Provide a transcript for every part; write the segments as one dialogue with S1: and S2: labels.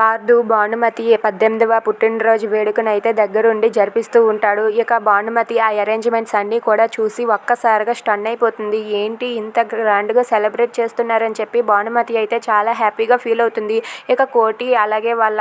S1: పార్థు భానుమతి పద్దెనిమిదవ పుట్టినరోజు వేడుకనైతే దగ్గరుండి జరిపిస్తూ ఉంటాడు. ఇక భానుమతి ఆ అరేంజ్మెంట్స్ అన్నీ కూడా చూసి ఒక్కసారిగా స్టన్ అయిపోతుంది. ఏంటి ఇంత గ్రాండ్గా సెలబ్రేట్ చేస్తున్నారని చెప్పి భానుమతి అయితే చాలా హ్యాపీగా ఫీల్ అవుతుంది. ఇక కోటి అలాగే వాళ్ళ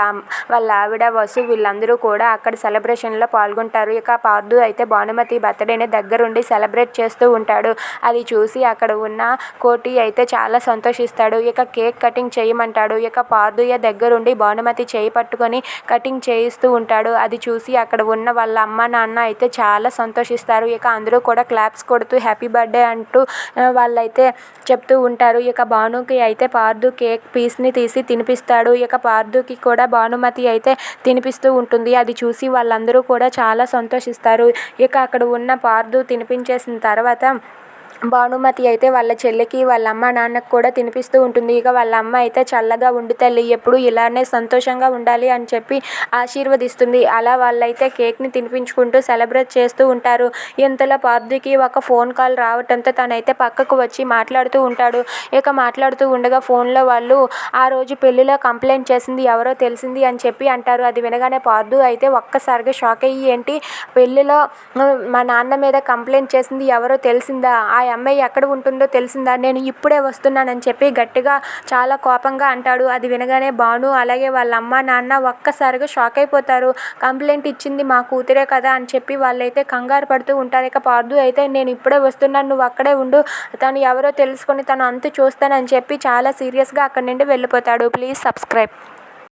S1: వాళ్ళ ఆవిడ వసు వీళ్ళందరూ కూడా అక్కడ సెలబ్రేషన్లో పాల్గొంటారు. ఇక పార్దు అయితే భానుమతి బర్త్డేని దగ్గరుండి సెలబ్రేట్ చేస్తూ ఉంటాడు. అది చూసి అక్కడ ఉన్న కోటి అయితే చాలా సంతోషిస్తాడు. ఇక కేక్ కటింగ్ చేయమంటాడు. ఇక పార్దుయ దగ్గరుండి భానుమతి చేయి పట్టుకొని కటింగ్ చేయిస్తూ ఉంటాడు. అది చూసి అక్కడ ఉన్న వాళ్ళ అమ్మ నాన్న అయితే చాలా సంతోషిస్తారు. ఇక అందరూ కూడా క్లాప్స్ కొడుతూ హ్యాపీ బర్త్డే అంటూ వాళ్ళైతే చెప్తూ ఉంటారు. ఇక భానుకి అయితే పార్దు కేక్ పీస్ని తీసి తినిపిస్తాడు. ఇక పార్దుకి కూడా భానుమతి అయితే తినిపిస్తూ ఉంటుంది. అది చూసి వాళ్ళందరూ కూడా చాలా సంతోషిస్తారు. ఇక అక్కడ ఉన్న పార్దు తినిపించేసిన తర్వాత భానుమతి అయితే వాళ్ళ చెల్లికి వాళ్ళ అమ్మ నాన్నకు కూడా తినిపిస్తూ ఉంటుంది. ఇక వాళ్ళ అమ్మ అయితే చల్లగా ఉండి తల్లి ఎప్పుడు ఇలానే సంతోషంగా ఉండాలి అని చెప్పి ఆశీర్వదిస్తుంది. అలా వాళ్ళైతే కేక్ని తినిపించుకుంటూ సెలబ్రేట్ చేస్తూ ఉంటారు. ఇంతలో పార్థికి ఒక ఫోన్ కాల్ రావటంతో తనైతే పక్కకు వచ్చి మాట్లాడుతూ ఉంటాడు. ఇక మాట్లాడుతూ ఉండగా ఫోన్లో వాళ్ళు ఆ రోజు పెళ్ళిలో కంప్లైంట్ చేసింది ఎవరో తెలిసింది అని చెప్పి అంటారు. అది వినగానే పార్థు అయితే ఒక్కసారిగా షాక్ అయ్యి ఏంటి? పెళ్ళిలో మా నాన్న మీద కంప్లైంట్ చేసింది ఎవరో తెలిసిందా? ఆ అమ్మాయి ఎక్కడ ఉంటుందో తెలిసిందా? నేను ఇప్పుడే వస్తున్నానని చెప్పి గట్టిగా చాలా కోపంగా అంటాడు. అది వినగానే భాను అలాగే వాళ్ళ అమ్మ నాన్న ఒక్కసారిగా షాక్ అయిపోతారు. కంప్లైంట్ ఇచ్చింది మా కూతురే కదా అని చెప్పి వాళ్ళైతే కంగారు పడుతూ ఉంటారు. ఇక పార్దు అయితే నేను ఇప్పుడే వస్తున్నాను నువ్వు అక్కడే ఉండు. తను ఎవరో తెలుసుకొని తను అంతు చూస్తానని చెప్పి చాలా సీరియస్గా అక్కడి నుండి వెళ్ళిపోతాడు. Please subscribe.